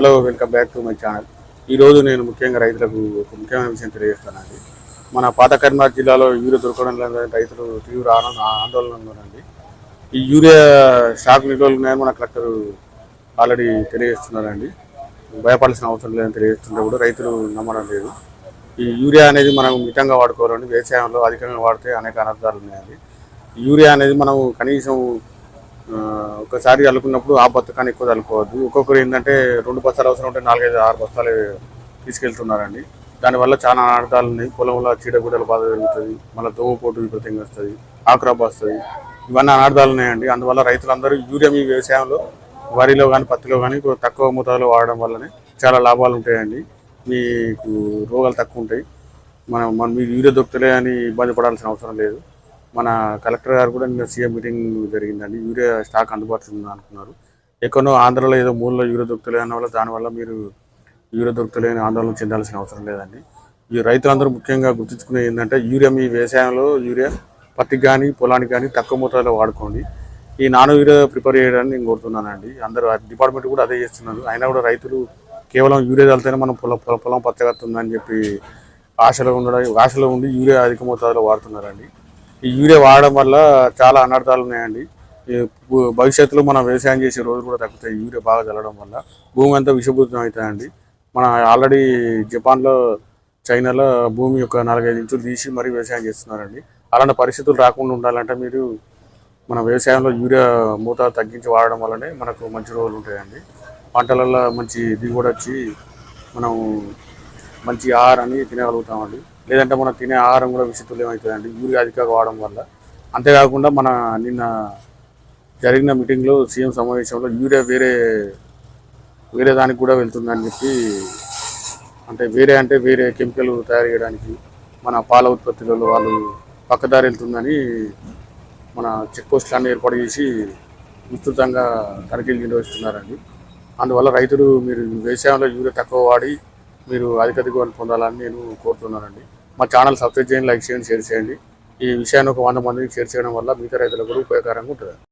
Hello welcome back to my channel. ఈరోజు నేను ముఖ్యంగా రైతులకు ఒక ముఖ్యమైన విషయం తెలియజేస్తానండి. మన పాత కరీంనగర్ జిల్లాలో యూరియా దొరకడం లేదని రైతులు తీవ్ర ఆనంద ఆందోళన ఈ యూరియా షాక్ నిల్వలున్నాయని మన కలెక్టర్ ఆల్రెడీ తెలియజేస్తున్నారండి. భయపడాల్సిన అవసరం లేదని తెలియజేస్తుంటే కూడా రైతులు నమ్మడం లేదు. ఈ యూరియా అనేది మనం మితంగా వాడుకోవాలండి. వ్యవసాయంలో అధికంగా వాడితే అనేక అనర్థాలు ఉన్నాయండి. ఈ యూరియా అనేది మనం కనీసం ఒకసారి చల్లుకున్నప్పుడు ఆ బతకాన్ని ఎక్కువ చల్లుకోవద్దు ఒక్కొక్కరు ఏంటంటే రెండు బస్తాలు అవసరం ఉంటే నాలుగైదు ఆరు బస్తాలు తీసుకెళ్తున్నారండి. దానివల్ల చాలా అనర్థాలు ఉన్నాయి. పొలంలో చీడగూడల బాధ జరుగుతుంది మళ్ళీ దోమపోటు విపరీతంగా వస్తుంది ఆక్రాప్ వస్తుంది. ఇవన్నీ అనర్థాలు ఉన్నాయండి. అందువల్ల రైతులందరూ యూరియా మీ వ్యవసాయంలో వరిలో కానీ పత్తిలో కానీ తక్కువ మోతాదులో వాడడం వల్లనే చాలా లాభాలు ఉంటాయండి. మీకు రోగాలు తక్కువ ఉంటాయి. మనం మన మీకు యూరియా దొరుకుతలే అని ఇబ్బంది పడాల్సిన అవసరం లేదు. మన కలెక్టర్ గారు కూడా నిన్న సీఎం మీటింగ్ జరిగిందండి. యూరియా స్టాక్ అందుబాటులో ఉందని అనుకున్నారు. ఎక్కడో ఆంధ్రలో ఏదో మూలలో యూరియా దొరుకుతలే వల్ల దానివల్ల మీరు యూరియా దొరుకుతలేని ఆందోళన చెందాల్సిన అవసరం లేదండి. ఈ రైతులందరూ ముఖ్యంగా గుర్తుంచుకునే ఏంటంటే యూరియా మీ వ్యవసాయంలో యూరియా పత్తికి కానీ పొలానికి కానీ తక్కువ మోతాదులో వాడుకోండి. ఈ నానో యూరియా ప్రిపేర్ చేయడానికి నేను కోరుతున్నానండి. అందరూ డిపార్ట్మెంట్ కూడా అదే చేస్తున్నారు. అయినా కూడా రైతులు కేవలం యూరియా చల్లితేనే మనం పొలం పొల పొలం పచ్చగత్తుందని చెప్పి ఆశలో ఉండడం ఆశలో ఉండి యూరియా అధిక మోతాదులో వాడుతున్నారండి. ఈ యూరియా వాడడం వల్ల చాలా అనర్థాలు ఉన్నాయండి. ఈ భవిష్యత్తులో మనం వ్యవసాయం చేసే రోజులు కూడా తగ్గుతాయి. యూరియా బాగా చల్లడం వల్ల భూమి అంతా విషపూరితం అవుతాయండి మన ఆల్రెడీ జపాన్లో చైనాలో భూమి యొక్క నాలుగైదు ఇంచులు తీసి మరీ వ్యవసాయం చేస్తున్నారండి. అలాంటి పరిస్థితులు రాకుండా ఉండాలంటే మీరు మన వ్యవసాయంలో యూరియా మూత తగ్గించి వాడడం వల్లనే మనకు మంచి రోజులు ఉంటాయండి. పంటలలో మంచి దిగుబడి వచ్చి మనం మంచి ఆహారాన్ని తినగలుగుతామండి. లేదంటే మనం తినే ఆహారం కూడా విషతుల్యం అవుతుందండి యూరియా అధికంగా వాడడం వల్ల. అంతేకాకుండా మన నిన్న జరిగిన మీటింగ్లో సీఎం సమావేశంలో యూరియా వేరే వేరే దానికి కూడా వెళ్తుందని చెప్పి అంటే వేరే అంటే వేరే కెమికల్ తయారు చేయడానికి మన పాల ఉత్పత్తులలో వాళ్ళు పక్కదారి వెళ్తుందని మన చెక్ పోస్టులన్నీ ఏర్పాటు చేసి విస్తృతంగా తనిఖీలు నిర్వహిస్తున్నారండి. అందువల్ల రైతులు మీరు వ్యవసాయంలో యూరియా తక్కువ వాడి మీరు అధిక దిగుబడి పొందాలని నేను కోరుతున్నానండి. మా ఛానల్ సబ్స్క్రైబ్ చేయండి లైక్ చేయండి షేర్ చేయండి. ఈ విషయాన్ని ఒక వంద మందికి షేర్ చేయడం వల్ల మిగతా రైతులకు కూడా ఉపయోగకరంగా ఉంటుంది.